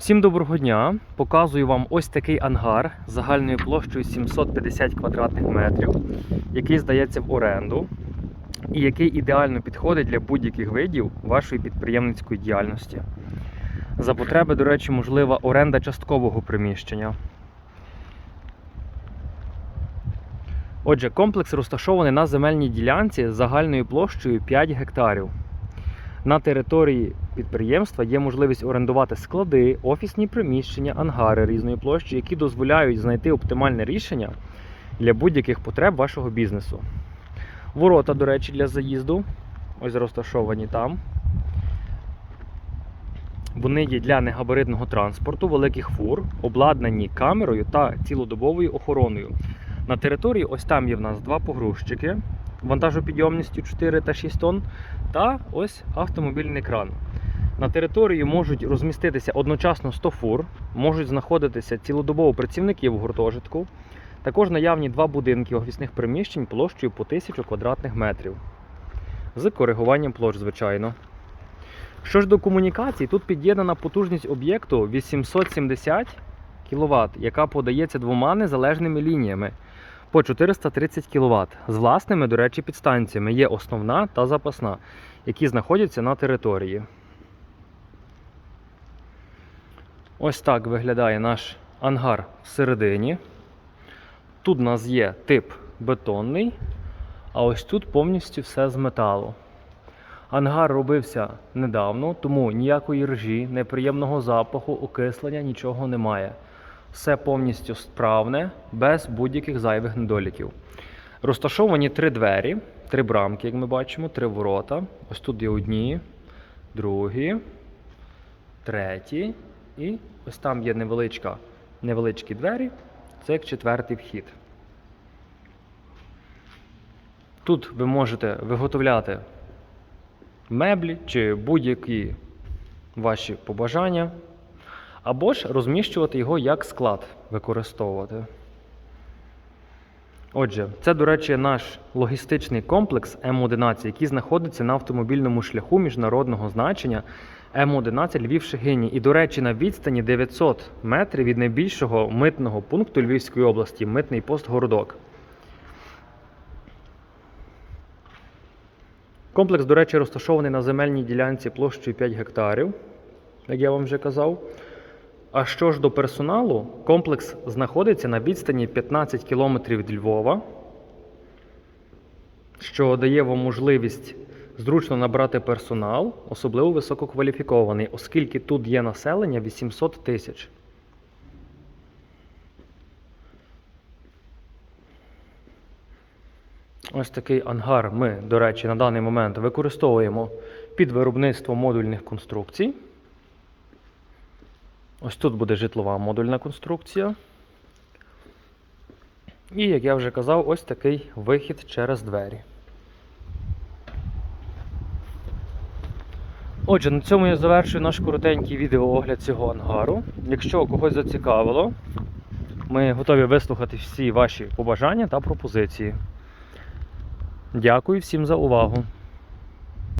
Всім доброго дня! Показую вам ось такий ангар загальною площею 750 квадратних метрів, який здається в оренду і який ідеально підходить для будь-яких видів вашої підприємницької діяльності. За потреби, до речі, можлива оренда часткового приміщення. Отже, комплекс розташований на земельній ділянці загальною площею 5 гектарів. На території підприємства є можливість орендувати склади, офісні приміщення, ангари різної площі, які дозволяють знайти оптимальне рішення для будь-яких потреб вашого бізнесу. Ворота, до речі, для заїзду. Ось розташовані там. Вони є для негабаритного транспорту, великих фур, обладнані камерою та цілодобовою охороною. На території ось там є в нас два погрузчики вантажопідйомністю 4 та 6 тонн та ось автомобільний кран. На території можуть розміститися одночасно 100 фур, можуть знаходитися цілодобово працівники в гуртожитку. Також наявні два будинки офісних приміщень площею по 1000 квадратних метрів. З коригуванням площ, звичайно. Що ж до комунікацій, тут під'єднана потужність об'єкту 870 кВт, яка подається двома незалежними лініями по 430 кВт. З власними, до речі, підстанціями є основна та запасна, які знаходяться на території. Ось так виглядає наш ангар всередині. Тут у нас є тип бетонний, а ось тут повністю все з металу. Ангар робився недавно, тому ніякої ржі, неприємного запаху, окислення, нічого немає. Все повністю справне, без будь-яких зайвих недоліків. Розташовані три двері, три брамки, як ми бачимо, три ворота. Ось тут є одні, другі, треті. І ось там є невеличка, невеличкі двері. Це як четвертий вхід. Тут ви можете виготовляти меблі чи будь-які ваші побажання, або ж розміщувати його як склад використовувати. Отже, це, до речі, наш логістичний комплекс М11, який знаходиться на автомобільному шляху міжнародного значення М11 Львів Шегині. І, до речі, на відстані 900 метрів від найбільшого митного пункту Львівської області митний пост Городок. Комплекс, до речі, розташований на земельній ділянці площею 5 гектарів, як я вам вже казав. А що ж до персоналу, комплекс знаходиться на відстані 15 км від Львова, що дає вам можливість зручно набрати персонал, особливо висококваліфікований, оскільки тут є населення 800 тисяч. Ось такий ангар ми, до речі, на даний момент використовуємо під виробництво модульних конструкцій. Ось тут буде житлова модульна конструкція. І, як я вже казав, ось такий вихід через двері. Отже, на цьому я завершую наш коротенький відеоогляд цього ангару. Якщо когось зацікавило, ми готові вислухати всі ваші побажання та пропозиції. Дякую всім за увагу!